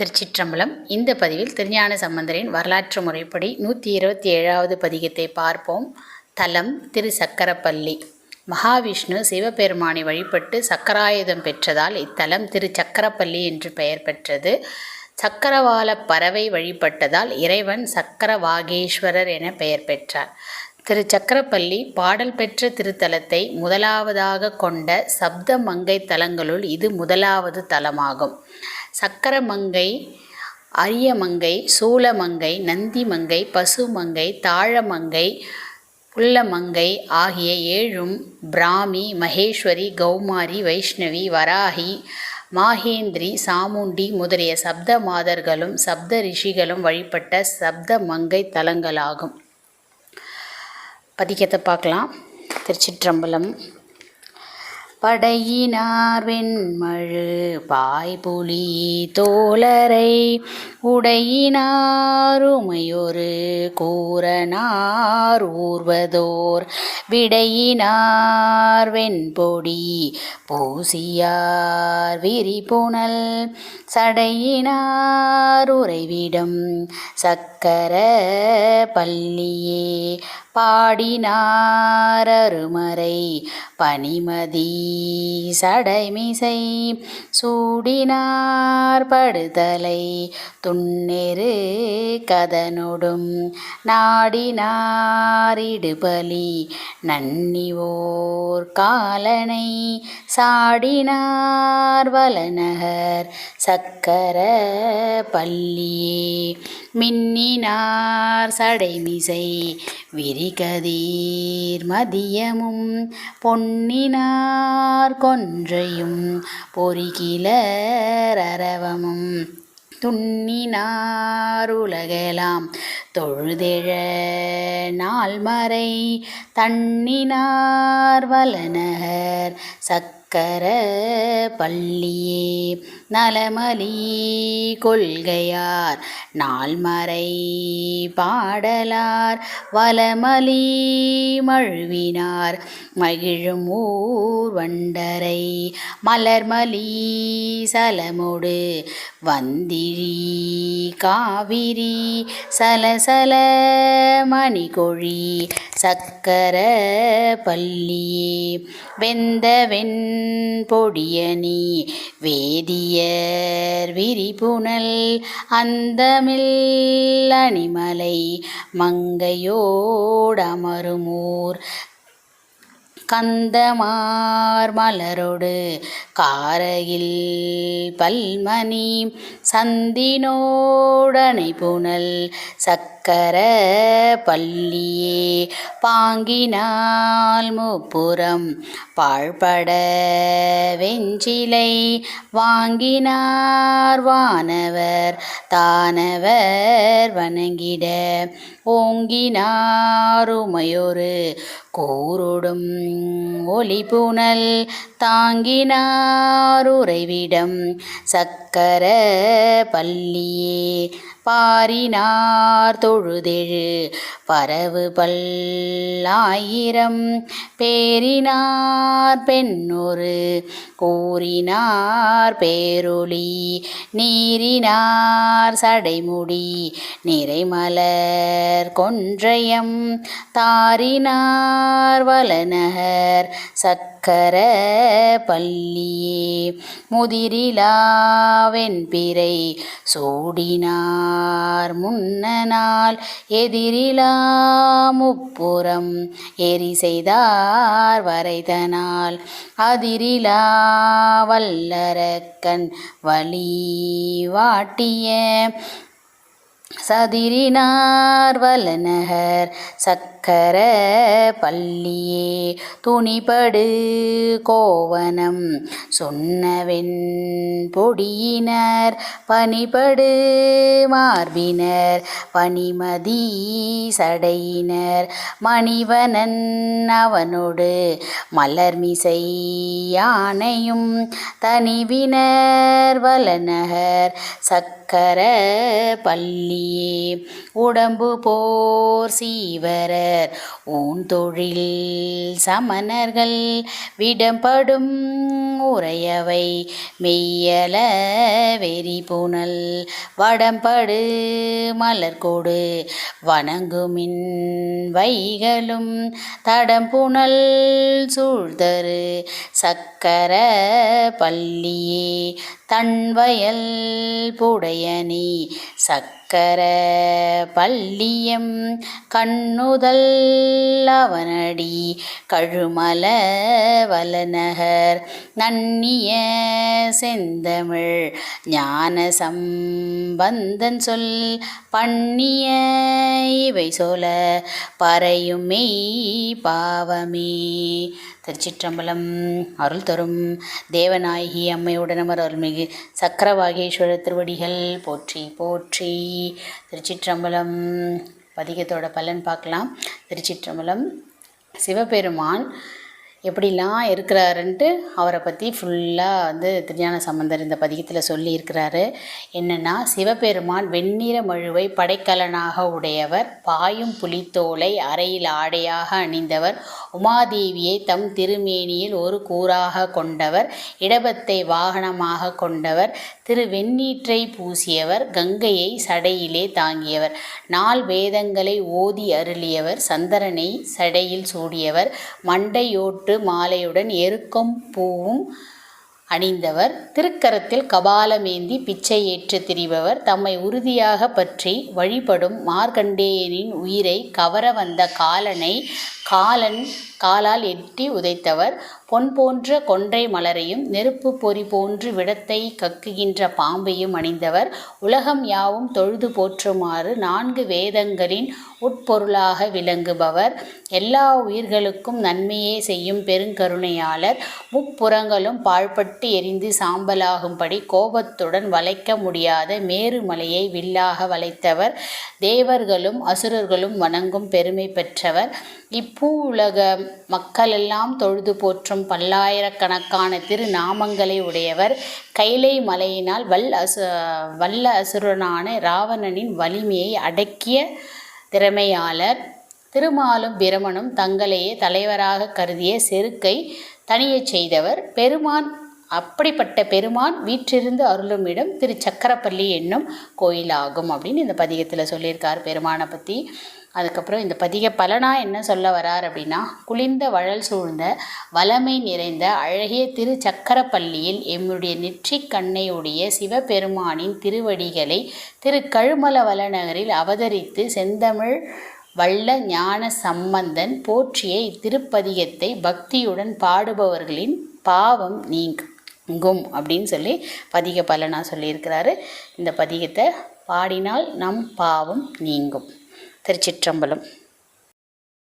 திருச்சிற்றம்பலம். இந்த பதிவில் திருஞான சம்பந்தரின் வரலாற்று முறைப்படி நூற்றி இருபத்தி ஏழாவது பதிகத்தை பார்ப்போம். தலம் திரு சக்கரப்பள்ளி. மகாவிஷ்ணு சிவபெருமானை வழிபட்டு சக்கராயுதம் பெற்றதால் இத்தலம் திரு சக்கரப்பள்ளி என்று பெயர் பெற்றது. சக்கரவால பறவை வழிபட்டதால் இறைவன் சக்கரவாகேஸ்வரர் என பெயர் பெற்றார். திரு சக்கரப்பள்ளி பாடல் பெற்ற திருத்தலத்தை முதலாவதாக கொண்ட சப்த மங்கை தலங்களுள் இது முதலாவது தலமாகும். சக்கரமங்கை அரியமங்கை சூளமங்கை நந்திமங்கை பசுமங்கை தாழமங்கை புல்லமங்கை ஆகிய ஏழும் பிராமி மகேஸ்வரி கௌமாரி வைஷ்ணவி வராகி மாகேந்திரி சாமுண்டி முதலிய சப்த மாதர்களும் சப்த ரிஷிகளும் வழிபட்ட சப்த மங்கை தலங்களாகும். பதிக்கத்தை பார்க்கலாம். திருச்சிற்றம்பலம். படையினார் வெண்மழு பாய்புலி தோழரை உடையினாருமையொரு கூரனார் ஊர்வதோர். விடையினார் வெண்பொடி பூசியார் விரிபுணல். சடையினார் உறைவிடம் சக்கர பள்ளியே பாடினார் அருமறை பனிமதி சடைமிசை. சூடினார் படுதலை துண்ணெரு கதனொடும் நாடினாரிடுபலி நன்னிவோர் காலனை சாடினார் வலநகர் சக்கர பள்ளியே மின்னினார் சடைமிசை விரிகதீர் மதியமும் பொன்னினார் கொன்றையும் பொறிகிலரவமும் துண்ணினாருலகலாம். தொழுதெழ நாள்மறை தண்ணினார் வலநகர் சக்கர பள்ளியே. நலமலி கொள்கையார் நாள்மறை பாடலார் வலமலி மழுவினார் மகிழும் ஊர் வண்டரை மலர்மலி சலமொடு வந்திழி காவிரி சலசல மணிகொழி சக்கர பள்ளியே வெந்த வெண் பொடியணி வேதிய வேதியர் விரிபுணல் அந்தமில் அணிமலை மங்கையோடமருமூர் கந்தமார் மலரொடு காரையில் பல்மணி சந்தினோடனை புனல் சக்கர பள்ளியே பாங்கினால் முப்புறம் பாழ்பட வெஞ்சிலை வாங்கினார் வானவர் தானவர் வணங்கிட ஓங்கினாருமையொரு கூருடும் ஒளிபுணல் தாங்கினார் உறைவிடம் சக்கர பள்ளியே பாரினார் தொழுதெழு. பரவு பல்லாயிரம் பேரினார் பெண்ணொரு. கூறினார் பேரொளி நீரினார் சடைமுடி. நிறைமலர் கொன்றையம் தாரினார் வலநகர் சத் சக்கர பள்ளியே முதிரிலாவென் பிறை சூடினார் முன்னனால் எதிரிலா முப்புறம் எரி செய்தார் வரைதனால் அதிரிலா வல்லரக்கன் வழி வாட்டிய சதிரினார் வலநகர் சக்கர பள்ளியே. துணிபடு கோவனம் சொன்னவென் பொடியினர் பனிபடு மார்பினர் பனிமதி சடையினர் மணிவனன் அவனோடு மலர்மிசை யானையும் தனிவினர் வலநகர் சக்கர பள்ளி பள்ளியே உடம்பு போர் சீவரர். ஊன் ஊன்தொழில் சமணர்கள் விடம்படும் உரையவை மெய்யல வெறி புனல் வடம்படு மலர்கோடு. வணங்குமின் வைகளும் தடம்புணல் சூழ்தரு. சக்கர பள்ளியே தன்வயல் புடையணி சக்கர பள்ளியம் கண்ணுதல் அவனடி. கழுமல வலநகர் நன்னிய செந்தமிழ் ஞான சம்பந்தன் சொல் பண்ணிய இவை சொல பறையும் மெய் பாவமே. திருச்சிற்றம்பலம் அருள் தரும் தேவநாயகி அம்மையுடனமர் அருள்மிகு சக்கரவாகேஸ்வரர் திருவடிகள் போற்றி போற்றி. திருச்சிற்றம்பலம் பதிகத்தோட பலன் பார்க்கலாம். திருச்சிற்றம்பலம் சிவபெருமான் எப்படிலாம் இருக்கிறாருன்ட்டு அவரை பற்றி ஃபுல்லாக வந்து திருஞான சம்பந்தர் இந்த பதிகத்தில் சொல்லியிருக்கிறாரு. என்னென்னா சிவபெருமான் வெண்ணிற மழுவை படைக்கலனாக உடையவர் பாயும் புலித்தோலை அறையில் ஆடையாக அணிந்தவர் உமாதேவியை தம் திருமேனியில் ஒரு கூறாக கொண்டவர் இடபத்தை வாகனமாக கொண்டவர் திரு வெண்ணீற்றை பூசியவர் கங்கையை சடையிலே தாங்கியவர் நால் வேதங்களை ஓதி அருளியவர் சந்திரனை சடையில் சூடியவர் மண்டையோட்டு மாலையுடன் எருக்கம் பூவும் அணிந்தவர். திருக்கரத்தில் கபாலமேந்தி பிச்சை ஏற்று திரிபவர். தம்மை உறுதியாக பற்றி வழிபடும் மார்க்கண்டேயனின் உயிரை கவர வந்த காலனை காலன் காலால் எட்டி உதைத்தவர். பொன் போன்ற கொன்றை மலரையும் நெருப்பு பொறி போன்று விடத்தை கக்குகின்ற பாம்பையும் அணிந்தவர். உலகம் யாவும் தொழுது போற்றுமாறு நான்கு வேதங்களின் உட்பொருளாக விளங்குபவர். எல்லா உயிர்களுக்கும் நன்மையே செய்யும் பெருங்கருணையாளர். முப்புறங்களும் பாழ்பட்டு எரிந்து சாம்பலாகும்படி கோபத்துடன் வளைக்க முடியாத மேருமலையை வில்லாக வளைத்தவர். தேவர்களும் அசுரர்களும் வணங்கும் பெருமை பெற்றவர். இப்பூ உலக மக்களெல்லாம் தொழுது போற்றும் பல்லாயிரக்கணக்கான திருநாமங்களை உடையவர் கைலை மலையினால் வல் அசு வல்ல அசுரனான ராவணனின் வலிமையை அடக்கிய திறமையாளர். திருமாலும் பிரமனும் தங்களையே தலைவராக கருதிய செருக்கை தனியச் செய்தவர். பெருமான் அப்படிப்பட்ட பெருமான் வீற்றிருந்து அருளும் இடம் திரு சக்கரப்பள்ளி என்னும் கோயிலாகும் அப்படின்னு இந்த பதிகத்தில் சொல்லியிருக்கார் பெருமானை பற்றி அதுக்கப்புறம் இந்த பதிக பலனா என்ன சொல்ல வரார் அப்படின்னா குளிர்ந்த வழல் சூழ்ந்த வளமை நிறைந்த அழகிய திரு சக்கரப்பள்ளியில் எம்முடைய நெற்றிக் கண்ணையுடைய சிவபெருமானின் திருவடிகளை திரு கழுமல வளநகரில் அவதரித்து செந்தமிழ் வல்ல ஞான சம்பந்தன் போற்றிய இத்திருப்பதிகத்தை பக்தியுடன் பாடுபவர்களின் பாவம் நீங்கும். அப்படின்னு சொல்லி பதிக பலனா சொல்லியிருக்கிறாரு. இந்த பதிகத்தை பாடினால் நம் பாவம் நீங்கும். திருச்சிற்றம்பலம்.